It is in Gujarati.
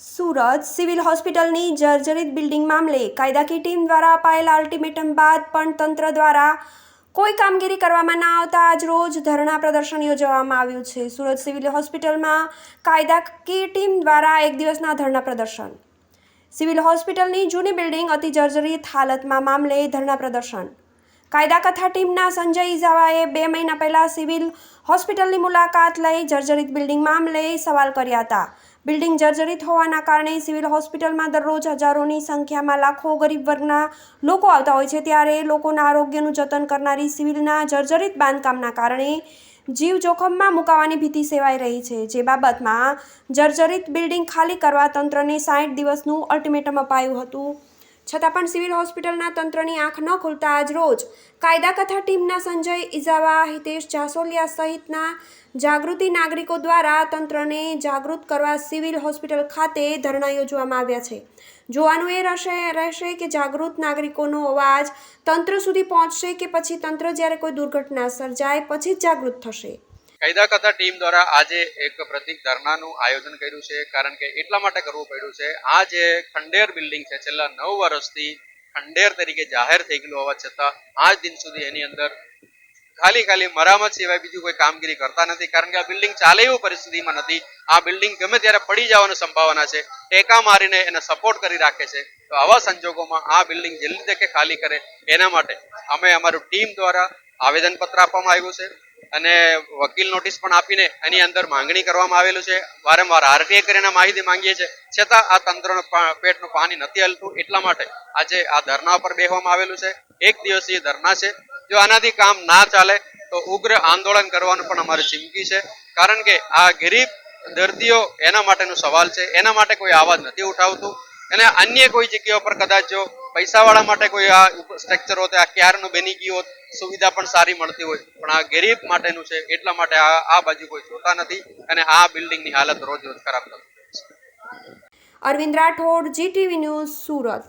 સુરત સિવિલ હોસ્પિટલની જર્જરિત બિલ્ડિંગ મામલે કાયદાકીય ટીમ દ્વારા અપાયેલા અલ્ટિમેટમ બાદ પણ તંત્ર દ્વારા કોઈ કામગીરી કરવામાં ના આવતા આજ રોજ ધરણા પ્રદર્શન યોજવામાં આવ્યું છે. સુરત સિવિલ હોસ્પિટલમાં કાયદાકીય ટીમ દ્વારા એક દિવસના ધરણા પ્રદર્શન. સિવિલ હોસ્પિટલની જૂની બિલ્ડિંગ અતિ જર્જરિત હાલતમાં મામલે ધરણા પ્રદર્શન. કાયદા કથા ટીમના સંજય ઇઝાવાએ બે મહિના પહેલાં સિવિલ હોસ્પિટલની મુલાકાત લઈ જર્જરિત બિલ્ડિંગ મામલે સવાલ કર્યા હતા. બિલ્ડિંગ જર્જરિત હોવાના કારણે સિવિલ હોસ્પિટલમાં દરરોજ હજારોની સંખ્યામાં લાખો ગરીબ વર્ગના લોકો આવતા હોય છે ત્યારે લોકોના આરોગ્યનું જતન કરનારી સિવિલના જર્જરિત બાંધકામના કારણે જીવ જોખમમાં મુકાવાની ભીતિ સેવાઈ રહી છે. જે બાબતમાં જર્જરિત બિલ્ડિંગ ખાલી કરવા તંત્રને સાઠ દિવસનું અલ્ટિમેટમ અપાયું હતું. છતાં પણ સિવિલ હોસ્પિટલના તંત્રની આંખ ન ખુલતા આજ રોજ કાયદા કથા ટીમના સંજય ઇઝાવા હિતેશ જાસોલિયા સહિતના જાગૃતિ નાગરિકો દ્વારા તંત્રને જાગૃત કરવા સિવિલ હોસ્પિટલ ખાતે ધરણા યોજવામાં આવ્યા છે. જોવાનું એ રહેશે રહેશે કે જાગૃત નાગરિકોનો અવાજ તંત્ર સુધી પહોંચશે કે પછી તંત્ર જ્યારે કોઈ દુર્ઘટના સર્જાય, પછી જ જાગૃત થશે. કાયદા કરતા ટીમ દ્વારા આજે એક પ્રતિક ધરણાનું આયોજન કર્યું છે, કારણ કે એટલા માટે કરવું પડ્યું છે. આ જે ખંડેર બિલ્ડિંગ છે, છેલ્લા નવ વર્ષથી ખંડેર તરીકે જાહેર થઈ ગયેલું હોવા છતાં, આજ દિન સુધી એની અંદર ખાલી ખાલી મરામત સિવાય બીજું કોઈ કામગીરી કરતા નથી, કારણ કે આ બિલ્ડિંગ ચાલે એવું પરિસ્થિતિમાં નથી. આ બિલ્ડિંગ ગમે ત્યારે પડી જવાની સંભાવના છે, ટેકા મારીને એને સપોર્ટ કરી રાખે છે. તો આવા સંજોગોમાં આ બિલ્ડિંગ જલ્દી તકે ખાલી કરે, એના માટે અમે અમારું ટીમ દ્વારા આવેદનપત્ર આપવામાં આવ્યું છે. અને વકીલ નોટિસ પણ આપીને એની અંદર માંગણી કરવામાં આવેલું છે. વારંવાર આરટીએ કરીને માહિતી માંગીએ છીએ. છતાં આ તંત્રનું પેટનું પાણી નથી હલતું એટલા માટે આજે આ ધરણા પર બેહવામાં આવેલું છે. એક દિવસીય ધરના છે. જો આનાથી કામ ના ચાલે તો ઉગ્ર આંદોલન કરવાનું પણ અમારી ચીમકી છે. કારણ કે આ ગરીબ દર્દીઓ એના માટેનો સવાલ છે. એના માટે કોઈ આવાજ નથી ઉઠાવતું. અને અન્ય કોઈ જગ્યાઓ પર કદાચ જો પૈસાવાળા માટે કોઈ આ સ્ટ્રક્ચર હોત, આ ક્યારનું બની ગયું હોત, સુવિધા પણ સારી મળતી હોય. પણ આ ગરીબ માટેનું છે, એટલા માટે આ આ બાજુ કોઈ જોતા નથી અને આ બિલ્ડિંગની હાલત રોજ રોજ ખરાબ થતી અરવિંદ રાઠોડ જીટીવી ન્યૂઝ સુરત.